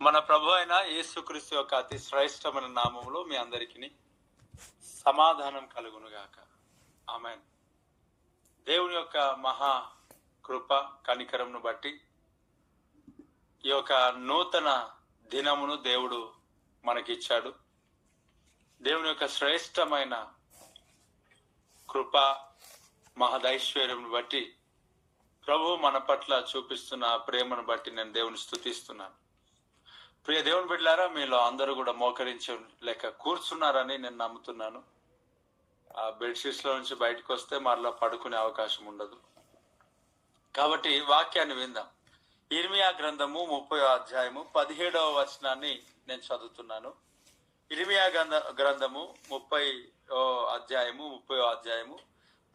మన ప్రభు అయిన యేసుక్రీస్తు యొక్క అతి శ్రేష్టమైన నామములో మీ అందరికీ సమాధానం కలుగునుగాక. ఆమె దేవుని యొక్క మహా కృప కనికరమును బట్టి ఈ యొక్క నూతన దినమును దేవుడు మనకిచ్చాడు. దేవుని యొక్క శ్రేష్టమైన కృప మహదైశ్వర్యమును బట్టి ప్రభు మన పట్ల చూపిస్తున్న ప్రేమను బట్టి నేను దేవుని స్థుతిస్తున్నాను ప్రియ దేవుని బిడ్డారా మీలో అందరూ కూడా మోకరించి లేక కూర్చున్నారని నేను నమ్ముతున్నాను. ఆ బెడ్షీట్స్లో నుంచి బయటకు వస్తే మరలా పడుకునే అవకాశం ఉండదు. కాబట్టి వాక్యాన్ని విందాం. ఇర్మియా గ్రంథము ముప్పై అధ్యాయము పదిహేడవ వచనాన్ని నేను చదువుతున్నాను. ఇర్మియా గ్రంథ గ్రంథము ముప్పై అధ్యాయము ముప్పై అధ్యాయము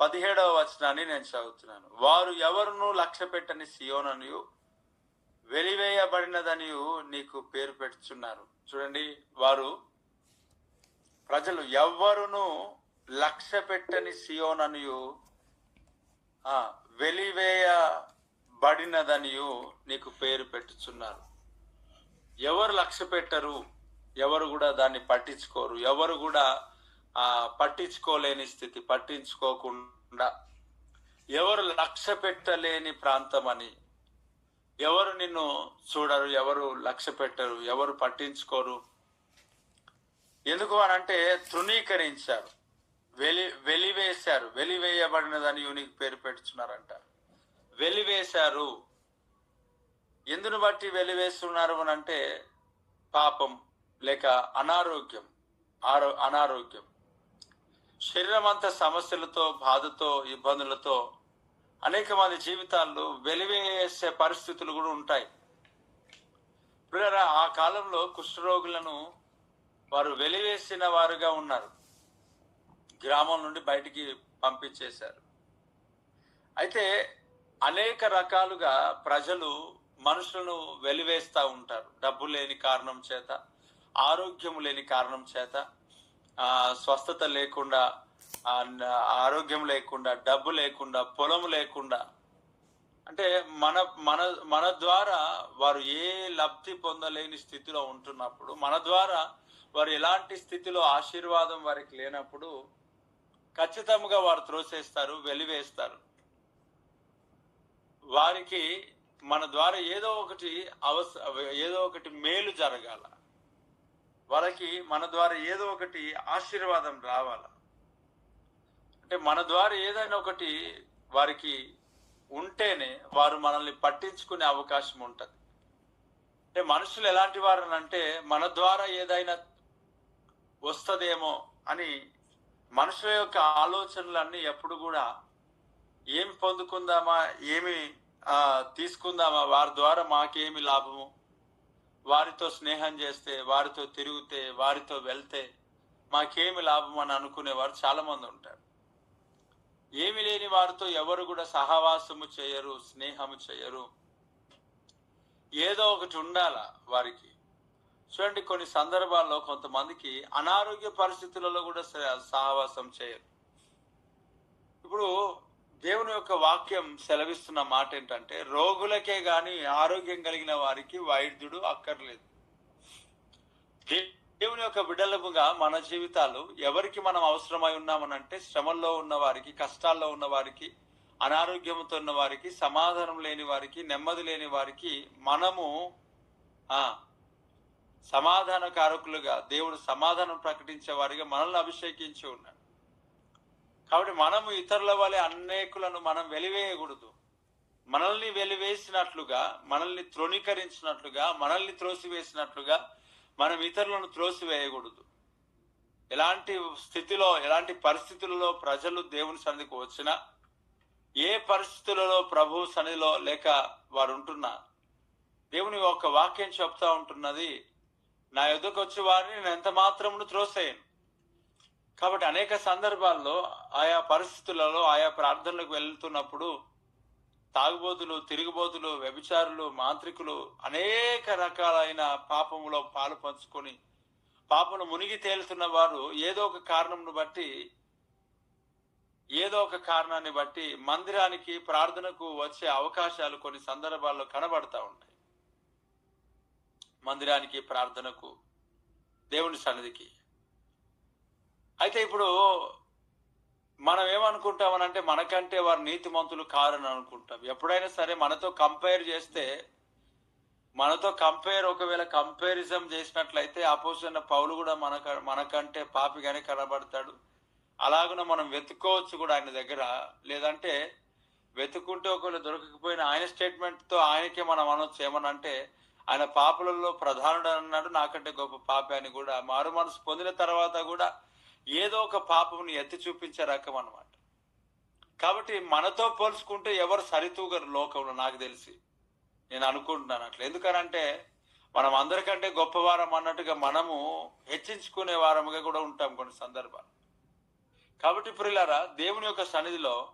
పదిహేడవ వచనాన్ని నేను చదువుతున్నాను. వారు ఎవరును లక్ష్య పెట్టని సియోననియు వెలివేయబడినదని నీకు పేరు పెట్టుచున్నారు. చూడండి వారు ప్రజలు ఎవ్వరును లక్ష్య పెట్టని సియోననియు వెలివేయబడినదనియు నీకు పేరు పెట్టుచున్నారు. ఎవరు లక్ష్య పెట్టరు ఎవరు కూడా దాన్ని పట్టించుకోరు ఎవరు కూడా ఆ పట్టించుకోలేని స్థితి పట్టించుకోకుండా ఎవరు లక్ష్య పెట్టలేని ప్రాంతం అని ఎవరు నిన్ను చూడరు ఎవరు లక్ష్య పెట్టరు ఎవరు పట్టించుకోరు. ఎందుకు అని అంటే తృణీకరించారు. వెలి వెలివేశారు. వెలివేయబడినదని యూనికి పేరు పెట్టుచున్నారంట వెలివేశారు. ఎందును బట్టి వెలివేస్తున్నారు అని అంటే పాపం లేక అనారోగ్యం ఆరో అనారోగ్యం. శరీరం అంతా సమస్యలతో బాధతో ఇబ్బందులతో అనేక మంది జీవితాల్లో వెలివేసే పరిస్థితులు కూడా ఉంటాయి. ఆ కాలంలో కుష్ఠరోగులను వారు వెలివేసిన వారుగా ఉన్నారు. గ్రామం నుండి బయటికి పంపించేశారు. అయితే అనేక రకాలుగా ప్రజలు మనుషులను వెలివేస్తూ ఉంటారు. డబ్బు లేని కారణం చేత ఆరోగ్యం లేని కారణం చేత స్వస్థత లేకుండా ఆరోగ్యం లేకుండా డబ్బు లేకుండా పొలం లేకుండా. అంటే మన మన మన ద్వారా వారు ఏ లబ్ధి పొందలేని స్థితిలో ఉంటున్నప్పుడు మన ద్వారా వారు ఎలాంటి స్థితిలో ఆశీర్వాదం వారికి లేనప్పుడు ఖచ్చితంగా వారు త్రోసేస్తారు వెలివేస్తారు. వారికి మన ద్వారా ఏదో ఒకటి అవస ఏదో ఒకటి మేలు జరగాల. వాళ్ళకి మన ద్వారా ఏదో ఒకటి ఆశీర్వాదం రావాలా. అంటే మన ద్వారా ఏదైనా ఒకటి వారికి ఉంటేనే వారు మనల్ని పట్టించుకునే అవకాశం ఉంటుంది. అంటే మనుషులు ఎలాంటి వారు అంటే మన ద్వారా ఏదైనా వస్తుందేమో అని మనుషుల యొక్క ఆలోచనలన్నీ ఎప్పుడు కూడా ఏం పొందుకుందామా ఏమి తీసుకుందామా వారి ద్వారా మాకేమి లాభము? వారితో స్నేహం చేస్తే వారితో తిరిగితే వారితో వెళ్తే మాకేమి లాభం అని అనుకునేవారు చాలామంది ఉంటారు. ఏమి లేని వారితో ఎవరు కూడా సహవాసము చేయరు స్నేహము చేయరు. ఏదో ఒకటి ఉండాల వారికి? చూడండి కొన్ని సందర్భాల్లో కొంతమందికి అనారోగ్య పరిస్థితులలో కూడా సహవాసం చేయరు. ఇప్పుడు దేవుని యొక్క వాక్యం సెలవిస్తున్న మాట ఏంటంటే రోగులకే గాని ఆరోగ్యం కలిగిన వారికి వైద్యుడు అక్కర్లేదు. దే- దేవుని యొక్క విడలముగా మన జీవితాలు ఎవరికి మనం అవసరమై ఉన్నామనంటే శ్రమల్లో ఉన్న వారికి కష్టాల్లో ఉన్న వారికి అనారోగ్యంతో ఉన్న వారికి సమాధానం లేని వారికి నెమ్మది లేని వారికి మనము ఆ సమాధాన కారకులుగా దేవుడు సమాధానం ప్రకటించే వారిగా మనల్ని అభిషేకించి ఉన్నాడు. కాబట్టి మనము ఇతరుల వలె అనేకులను మనం వెలివేయకూడదు. మనల్ని వెలివేసినట్లుగా మనల్ని త్రోణీకరించినట్లుగా మనల్ని త్రోసివేసినట్లుగా మనం ఇతరులను త్రోసివేయకూడదు. ఎలాంటి స్థితిలో ఎలాంటి పరిస్థితులలో ప్రజలు దేవుని సన్నిధికి వచ్చినా ఏ పరిస్థితులలో ప్రభు సన్నిధిలో లేక వారు ఉంటున్నా దేవుని ఒక వాక్యం చెప్తా ఉంటున్నది నా ఎదుకు వచ్చే వారిని నేను ఎంత మాత్రమును త్రోసేయను? కాబట్టి అనేక సందర్భాల్లో ఆయా పరిస్థితులలో ఆయా ప్రార్థనలకు వెళ్తున్నప్పుడు తాగుబోతులు తిరుగుబోతులు వ్యభిచారులు మాంత్రికులు అనేక రకాలైన పాపములో పాలు పంచుకొని పాపను మునిగి తేలుతున్న వారు ఏదో ఒక కారణంను బట్టి ఏదో ఒక కారణాన్ని బట్టి మందిరానికి ప్రార్థనకు వచ్చే అవకాశాలు కొన్ని సందర్భాల్లో కనబడతా ఉంటాయి మందిరానికి ప్రార్థనకు దేవుని సన్నిధికి. అయితే ఇప్పుడు మనం ఏమనుకుంటామనంటే మనకంటే వారు నీతిమంతులు కారని అనుకుంటాం. ఎప్పుడైనా సరే మనతో కంపేర్ చేస్తే మనతో కంపేర్ ఒకవేళ కంపారిజం చేసినట్లయితే అపోజిట్ పౌలు కూడా మనక మనకంటే పాపిగానే కనబడతాడు. అలాగున మనం వెతుక్కోవచ్చు కూడా ఆయన దగ్గర. లేదంటే వెతుకుంటే ఒకవేళ దొరకకపోయిన ఆయన స్టేట్మెంట్తో ఆయనకే మనం అనొచ్చు. ఏమనంటే ఆయన పాపులలో ప్రధానుడు అన్నాడు నాకంటే గొప్ప పాపి అని కూడా. మారు మనసు పొందిన తర్వాత కూడా ఏదో ఒక పాపంని ఎత్తి చూపించే రకం అనమాట కాబట్టి మనతో పోల్చుకుంటే ఎవరు సరితూగరు లోకంలో నాకు తెలిసి. నేను అనుకుంటున్నాను అట్లా. ఎందుకనంటే మనం అందరికంటే గొప్పవారం అన్నట్టుగా మనము హెచ్చించుకునే వారముగా కూడా ఉంటాం కొన్ని సందర్భాలు. కాబట్టి ప్రిలారా దేవుని యొక్క సన్నిధిలో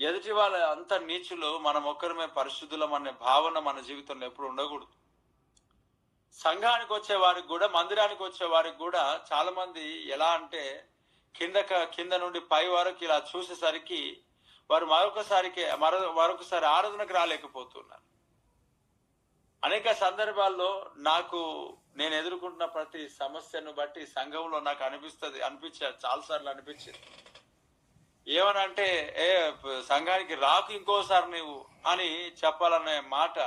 ఎదుటి వాళ్ళ అంత నీచులు మనం ఒక్కరమే పరిశుద్ధులం అనే భావన మన జీవితంలో ఎప్పుడు ఉండకూడదు. సంఘానికి వచ్చే వారికి కూడా మందిరానికి వచ్చే వారికి కూడా చాలా మంది ఎలా అంటే కింద కింద నుండి పై వరకు ఇలా చూసేసరికి వారు మరొకసారికి మరో మరొకసారి ఆరాధనకు రాలేకపోతున్నారు. అనేక సందర్భాల్లో నాకు నేను ఎదుర్కొంటున్న ప్రతి సమస్యను బట్టి సంఘంలో నాకు అనిపిస్తుంది అనిపించారు చాలాసార్లు అనిపించింది. ఏమనంటే ఏ సంఘానికి రాకు ఇంకోసారి నువ్వు అని చెప్పాలనే మాట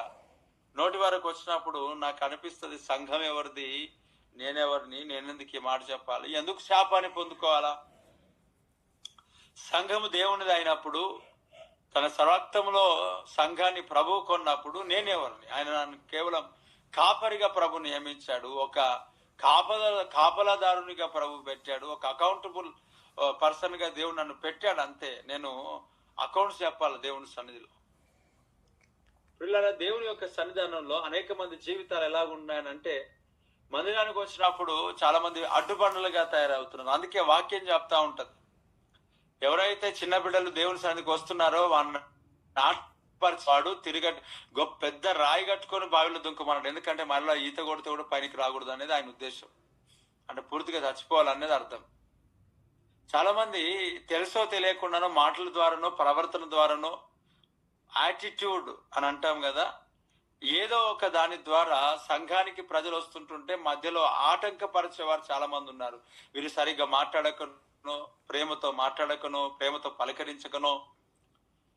నోటి వరకు వచ్చినప్పుడు నాకు అనిపిస్తుంది సంఘం ఎవరిది నేనెవరిని నేనెందుకు ఈ మాట చెప్పాలి? ఎందుకు శాపాన్ని పొందుకోవాలా? సంఘము దేవునిది అయినప్పుడు తన సరక్తంలో సంఘాన్ని ప్రభు కొన్నప్పుడు నేనెవరిని? ఆయన నన్ను కేవలం కాపరిగా ప్రభు నియమించాడు ఒక కాపల కాపలాదారునిగా ప్రభు పెట్టాడు ఒక అకౌంటబుల్ పర్సన్ uh, గా దేవుడు నన్ను పెట్టాడు అంతే. నేను అకౌంట్స్ చెప్పాలి దేవుని సన్నిధిలో. పిల్లల దేవుని యొక్క సన్నిధానంలో అనేక మంది జీవితాలు ఎలా ఉన్నాయనంటే మందిరానికి వచ్చినప్పుడు చాలా మంది అడ్డుపనులుగా తయారవుతున్నారు. అందుకే వాక్యం చెప్తా ఉంటది. ఎవరైతే చిన్న బిడ్డలు దేవుని సన్నిధికి వస్తున్నారో వాళ్ళ వాడు తిరిగ గొప్ప పెద్ద రాయి కట్టుకొని బావిలో దుంకమన్నాడు ఎందుకంటే మళ్ళీ ఈత కొడితే కూడా పైకి రాకూడదు అనేది ఆయన ఉద్దేశం. అంటే పూర్తిగా చచ్చిపోవాలనేది అర్థం. చాలా మంది తెలుసో తెలియకుండానో మాటల ద్వారానో ప్రవర్తన ద్వారానో యాటిట్యూడ్ అని అంటాం కదా. ఏదో ఒక దాని ద్వారా సంఘానికి ప్రజలు వస్తుంటుంటే మధ్యలో ఆటంకపరిచేవారు చాలా మంది ఉన్నారు. వీరు సరిగ్గా మాట్లాడకనో ప్రేమతో మాట్లాడకనో ప్రేమతో పలకరించకనో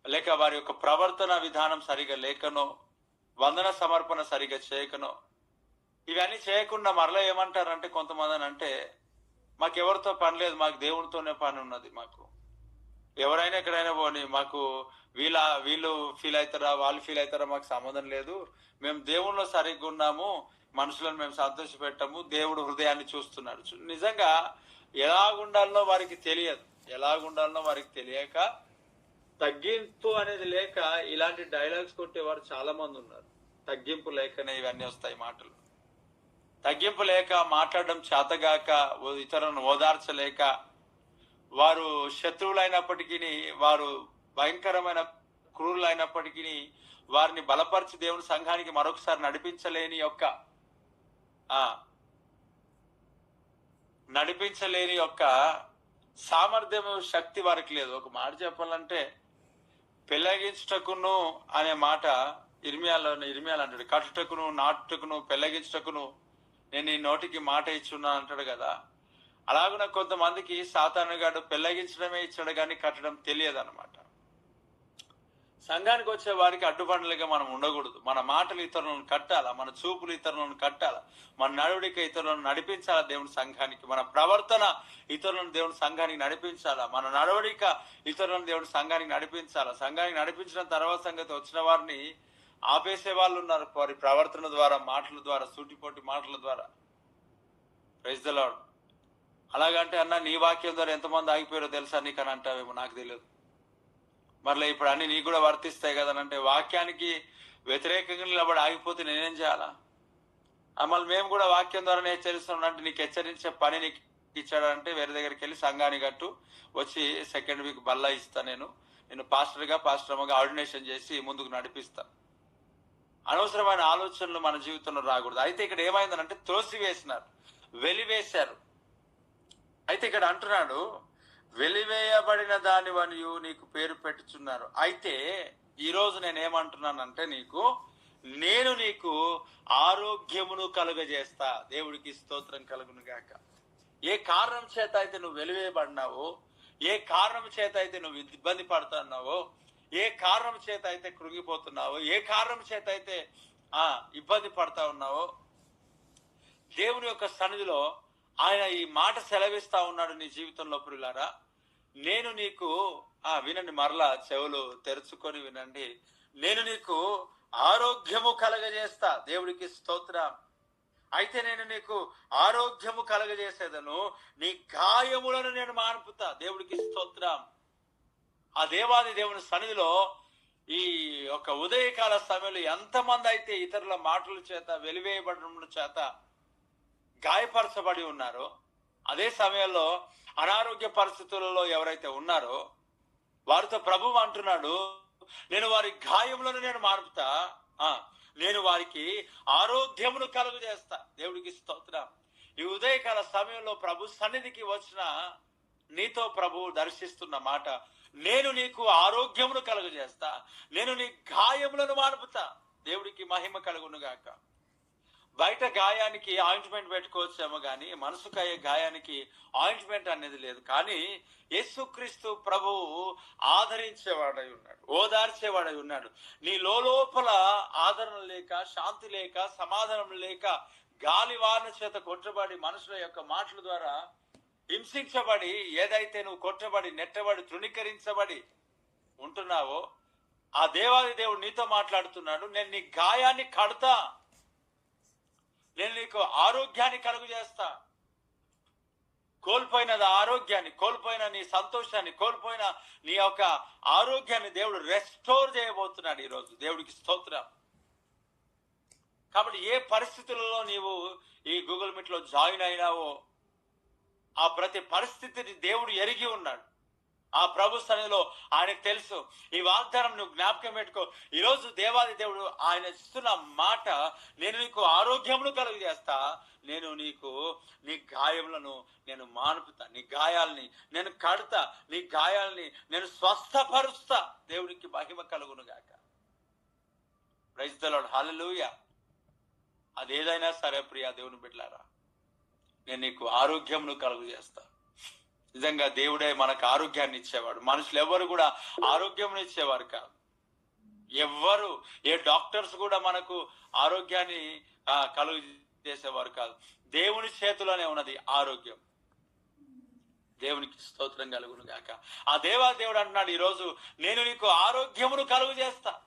లేక వారి యొక్క ప్రవర్తన విధానం సరిగా లేకనో వందన సమర్పణ సరిగా చేయకనో ఇవన్నీ చేయకుండా మరలా ఏమంటారంటే కొంతమంది అంటే మాకెవరితో పని లేదు మాకు దేవునితోనే పని ఉన్నది మాకు. ఎవరైనా ఎక్కడైనా పోని మాకు వీళ్ళ వీళ్ళు ఫీల్ అవుతారా వాళ్ళు ఫీల్ అవుతారా మాకు సంబంధం లేదు. మేము దేవుణ్ణిలో సరిగ్గా ఉన్నాము మనుషులను మేము సంతోష పెట్టాము దేవుడు హృదయాన్ని చూస్తున్నాడు. నిజంగా ఎలాగుండాలనో వారికి తెలియదు. ఎలాగుండాలనో వారికి తెలియక తగ్గింపు అనేది లేక ఇలాంటి డైలాగ్స్ కొట్టేవారు చాలా మంది ఉన్నారు. తగ్గింపు లేకనే ఇవన్నీ వస్తాయి మాటలు. తగ్గింపు లేక మాట్లాడడం చేతగాక ఇతరులను ఓదార్చలేక వారు శత్రువులైనప్పటికీ వారు భయంకరమైన క్రూరులైనప్పటికీ వారిని బలపరిచి దేవుని సంఘానికి మరొకసారి నడిపించలేని యొక్క ఆ నడిపించలేని యొక్క సామర్థ్యం శక్తి వారికి లేదు. ఒక మాట చెప్పాలంటే పెళ్ళగించుటకును అనే మాట ఇర్మియాలో ఇర్మియాలు అంటాడు. కట్టుటకును నాటుటకును పెళ్ళగించుటకును నేను ఈ నోటికి మాట ఇచ్చున్నాను అంటాడు కదా. అలాగున కొంతమందికి సాతానుగాడు పెళ్ళగించడమే ఇచ్చాడు కానీ కట్టడం తెలియదు అనమాట సంఘానికి వచ్చే వారికి అడ్డుబండలుగా మనం ఉండకూడదు. మన మాటలు ఇతరులను కట్టాలా? మన చూపులు ఇతరులను కట్టాలా? మన నడవడిక ఇతరులను నడిపించాలా దేవుని సంఘానికి? మన ప్రవర్తన ఇతరులను దేవుని సంఘానికి నడిపించాలా? మన నడవడిక ఇతరులను దేవుని సంఘానికి నడిపించాలా? సంఘానికి నడిపించిన తర్వాత సంగతి వచ్చిన వారిని ఆపేసే వాళ్ళు ఉన్నారు. వారి ప్రవర్తన ద్వారా మాటల ద్వారా సూటిపోటి మాటల ద్వారా. ప్రైజ్ అలాగంటే అన్న నీ వాక్యం ద్వారా ఎంతమంది ఆగిపోయారో తెలుసా నీకు అని అంటావేమో నాకు తెలియదు. మరలా ఇప్పుడు అన్ని నీకు కూడా వర్తిస్తాయి కదా అంటే వాక్యానికి వ్యతిరేకంగా నిలబడి ఆగిపోతే నేనేం చేయాలా? మళ్ళీ మేము కూడా వాక్యం ద్వారానే హెచ్చరిస్తున్నాం. అంటే నీకు హెచ్చరించే పని నీకు ఇచ్చాడంటే వేరే దగ్గరికి వెళ్ళి సంఘాన్ని గట్టు వచ్చి సెకండ్ వీక్ బల్లా ఇస్తా నేను. నేను పాస్టర్గా పాస్టర్గా ఆర్డినేషన్ చేసి ముందుకు నడిపిస్తా. అనవసరమైన ఆలోచనలు మన జీవితంలో రాకూడదు. అయితే ఇక్కడ ఏమైందనంటే త్రోసి వేసినారు వెలివేశారు. అయితే ఇక్కడ అంటున్నాడు వెలివేయబడిన దాని వనియు నీకు పేరు పెట్టుచున్నారు అయితే ఈరోజు రోజు నేను ఏమంటున్నానంటే నీకు నేను నీకు ఆరోగ్యమును కలుగజేస్తా. దేవుడికి స్తోత్రం కలుగును గాక. ఏ కారణం చేత అయితే నువ్వు వెలివేయబడినావో ఏ కారణం చేత అయితే నువ్వు ఇబ్బంది పడుతున్నావో ఏ కారణం చేత అయితే కృంగిపోతున్నావో ఏ కారణం చేత అయితే ఆ ఇబ్బంది పడతా ఉన్నావో దేవుని యొక్క సన్నిధిలో ఆయన ఈ మాట సెలవిస్తా ఉన్నాడు నీ జీవితంలో పురులారా నేను నీకు ఆ వినండి మరలా చెవులు తెరుచుకొని వినండి. నేను నీకు ఆరోగ్యము కలగజేస్తా. దేవుడికి స్తోత్రం. అయితే నేను నీకు ఆరోగ్యము కలగజేసేదను. నీ గాయములను నేను మార్పుతా దేవుడికి స్తోత్రం. ఆ దేవాది దేవుని సన్నిధిలో ఈ ఒక ఉదయకాల సమయంలో ఎంతమంది అయితే ఇతరుల మాటల చేత వెలివేయబడడం చేత గాయపరచబడి ఉన్నారో అదే సమయంలో అనారోగ్య పరిస్థితులలో ఎవరైతే ఉన్నారో వారితో ప్రభు అంటున్నాడు నేను వారి గాయములను నేను మార్పుతా నేను వారికి ఆరోగ్యమును కలుగు చేస్తా దేవుడికి స్తోత్రం. ఈ ఉదయకాల సమయంలో ప్రభు సన్నిధికి వచ్చిన నీతో ప్రభు దర్శిస్తున్న మాట నేను నీకు ఆరోగ్యమును కలుగు చేస్తా నేను నీ గాయములను మార్పుతా. దేవుడికి మహిమ కలుగును గాక బయట గాయానికి ఆయింట్మెంట్ పెట్టుకోవచ్చేమో కానీ మనసుకు అయ్యే గాయానికి ఆయింట్మెంట్ అనేది లేదు. కానీ యేసుక్రీస్తు ప్రభువు ఆదరించేవాడై ఉన్నాడు ఓదార్చేవాడై ఉన్నాడు. నీ లోపల ఆదరణ లేక శాంతి లేక సమాధానం లేక గాలి వారణ చేత కొట్టబడి మనుషుల యొక్క మాటల ద్వారా హింసించబడి ఏదైతే నువ్వు కొట్టబడి నెట్టబడి తృణీకరించబడి ఉంటున్నావో ఆ దేవాది దేవుడు నీతో మాట్లాడుతున్నాడు నేను నీ గాయాన్ని కడతా. నేను నీకు ఆరోగ్యాన్ని కలుగు చేస్తా కోల్పోయిన ఆరోగ్యాన్ని కోల్పోయిన నీ సంతోషాన్ని కోల్పోయిన నీ యొక్క ఆరోగ్యాన్ని దేవుడు రెస్టోర్ చేయబోతున్నాడు ఈరోజు. దేవుడికి స్తోత్రం. కాబట్టి ఏ పరిస్థితులలో నీవు ఈ గూగుల్ మీట్లో జాయిన్ అయినావో ఆ ప్రతి పరిస్థితిని దేవుడు ఎరిగి ఉన్నాడు. ఆ ప్రభు సన్నిధిలో ఆయనకు తెలుసు. ఈ వాగ్దానం నువ్వు జ్ఞాపకం పెట్టుకో. ఈరోజు దేవాది దేవుడు ఆయన ఇస్తున్న మాట నేను నీకు ఆరోగ్యమును కలుగజేస్తా. నేను నీకు నీ గాయములను నేను మానుపుతా. నీ గాయాలని నేను కడతా. నీ గాయాల్ని నేను స్వస్థపరుస్తా. దేవునికి మహిమ కలుగును గాక. ప్రైజ్ దలాడు అదేదైనా సరే ప్రియా దేవుని బిడ్డలారా నేను నీకు ఆరోగ్యమును కలుగజేస్తా. నిజంగా దేవుడే మనకు ఆరోగ్యాన్ని ఇచ్చేవాడు. మనుషులు ఎవరు కూడా ఆరోగ్యం ఇచ్చేవారు కాదు. ఎవ్వరు ఏ డాక్టర్స్ కూడా మనకు ఆరోగ్యాన్ని కలుగు చేసేవారు కాదు. దేవుని చేతిలోనే ఉన్నది ఆరోగ్యం. దేవునికి స్తోత్రం కలుగును గాక. ఆ దేవా దేవుడు అంటున్నాడు ఈరోజు నేను నీకు ఆరోగ్యమును కలుగు చేస్తా.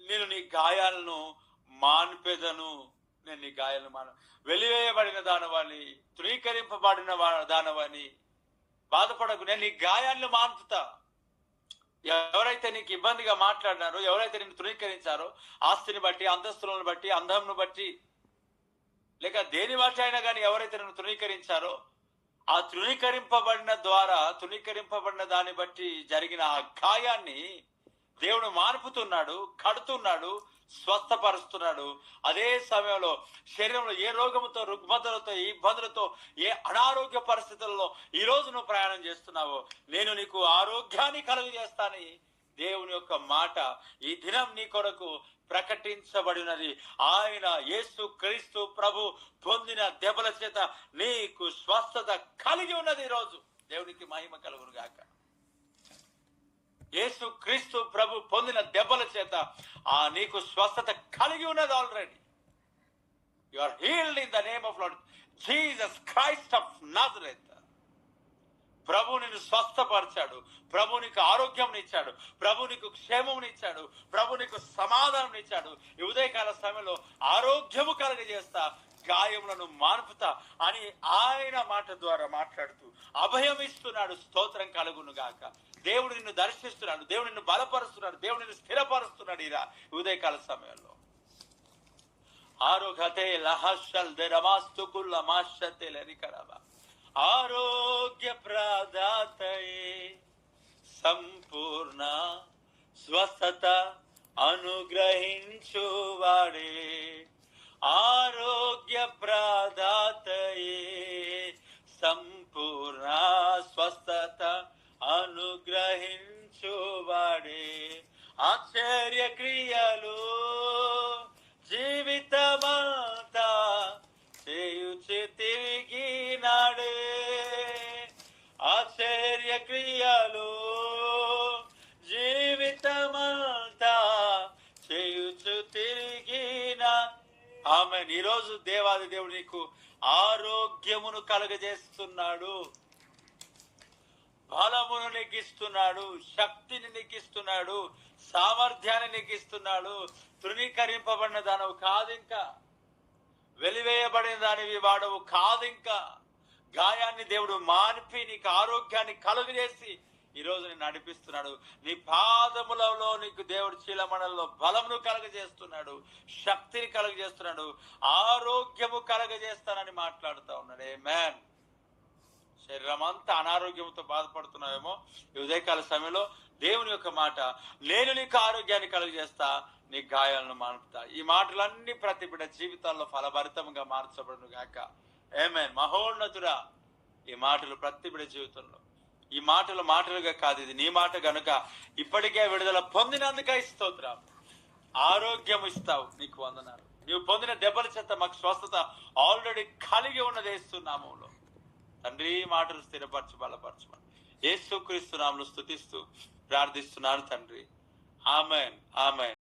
నేను నీ గాయాలను మాన్పెదను నేను నీ గాయాలను మాన. వెలివేయబడిన దానవాణి తృణీకరింపబడిన దానవాణి బాధపడకు. నేను నీ గాయాలను మాన్పుతా ఎవరైతే నీకు ఇబ్బందిగా మాట్లాడినారో ఎవరైతే నిన్ను తృణీకరించారో ఆస్తిని బట్టి అంతస్తులను బట్టి అందంను బట్టి లేక దేని బట్టి అయినా కానీ ఎవరైతే నన్ను తృణీకరించారో ఆ తృణీకరింపబడిన ద్వారా తృణీకరింపబడిన దాన్ని బట్టి జరిగిన ఆ గాయాన్ని దేవుడు మార్పుతున్నాడు కడుతున్నాడు స్వస్థపరుస్తున్నాడు. అదే సమయంలో శరీరంలో ఏ రోగముతో రుగ్మతలతో ఏ ఇబ్బందులతో ఏ అనారోగ్య పరిస్థితుల్లో ఈ రోజు నువ్వు ప్రయాణం చేస్తున్నావో నేను నీకు ఆరోగ్యాన్ని కలుగు చేస్తాను దేవుని యొక్క మాట ఈ దినం నీ కొరకు ప్రకటించబడినది. ఆయన యేసు క్రీస్తు ప్రభు పొందిన దెబ్బల చేత నీకు స్వస్థత కలిగి ఉన్నది ఈ రోజు. దేవునికి మహిమ కలుగును గాక యేసు క్రీస్తు ప్రభు పొందిన దెబ్బల చేత ఆ నీకు స్వస్థత కలిగి ఉన్నది already you are healed in the name of Lord Jesus Christ of Nazareth ప్రభు నిన్ను స్వస్థపరిచాడు. ప్రభు నీకు ఆరోగ్యం ఇచ్చాడు. ప్రభు నీకు క్షేమం ఇచ్చాడు. ప్రభు నీకు సమాధానం ఇచ్చాడు. ఈ ఉదయకాల సమయంలో ఆరోగ్యము కలగజేస్తా గాయములను మార్పుతా అని ఆయన మాట ద్వారా మాట్లాడుతూ అభయమిస్తున్నాడు. స్తోత్రం కలుగును గాక. దేవుడు నిన్ను దర్శిస్తున్నాడు దేవుడు నిన్ను బలపరుస్తున్నాడు దేవుడు నిన్ను స్థిరపరుస్తున్నాడు ఇలా ఉదయకాల సమయంలో. ఆరోగ్యతే లహల్ రమాస్తు మాషతే లరికరవ ఆరోగ్య ప్రదాతయే సంపూర్ణ స్వస్థత అనుగ్రహించువాడే. ఆరోగ్య ప్రదాతయే సంపూర్ణ స్వస్థత అనుగ్రహించువాడే. ఆశ్చర్య క్రియలు జీవితమంతా చేయుచి తిరిగినాడే ఆశ్చర్య క్రియలు జీవితమంతా చేయుచు తిరిగిన ఆమె ఈరోజు దేవాది దేవుడు నీకు ఆరోగ్యమును కలుగజేస్తున్నాడు. బలమును నీకు శక్తిని నీకు సామర్థ్యాన్ని నీకు తృణీకరింపబడిన దానవు కాదు ఇంకా వెలివేయబడిన దానివి వాడవు కాదు ఇంకా గాయాన్ని దేవుడు మాన్పి నీకు ఆరోగ్యాన్ని కలుగజేసి ఈ రోజు నేను నడిపిస్తున్నాడు. నీ పాదములలో నీకు దేవుడు చీలమణంలో బలమును కలగజేస్తున్నాడు శక్తిని కలగజేస్తున్నాడు ఆరోగ్యము కలగజేస్తానని మాట్లాడుతూ ఉన్నాడు. ఏ మ్యాన్ శరీరం అంతా అనారోగ్యంతో బాధపడుతున్నావేమో ఈ ఉదయకాల సమయంలో దేవుని యొక్క మాట నేను నీకు ఆరోగ్యాన్ని కలుగజేస్తా నీ గాయాలను మానుపుతా. ఈ మాటలన్నీ ప్రతి బిడ్డ జీవితాల్లో ఫలభరితంగా మార్చబడును గాక. ఏమే మహోన్నతుడా ఈ మాటలు ప్రతి బిడ్డ జీవితంలో. ఈ మాటలు మాటలుగా కాదు ఇది నీ మాట గనుక ఇప్పటికే విడుదల పొందినందుక స్తోత్రం. ఆరోగ్యం ఇస్తావు నీకు వందనాలు. నీవు పొందిన దెబ్బల చేత మాకు స్వస్థత ఆల్రెడీ కలిగి ఉన్నది ఇస్తున్నాములో తండ్రి మాటలు స్థిరపరచు బలపరచమని ఏసుక్రీస్తు నామలు స్థుతిస్తూ ప్రార్థిస్తున్నాను తండ్రి. ఆమెన్. ఆమెన్.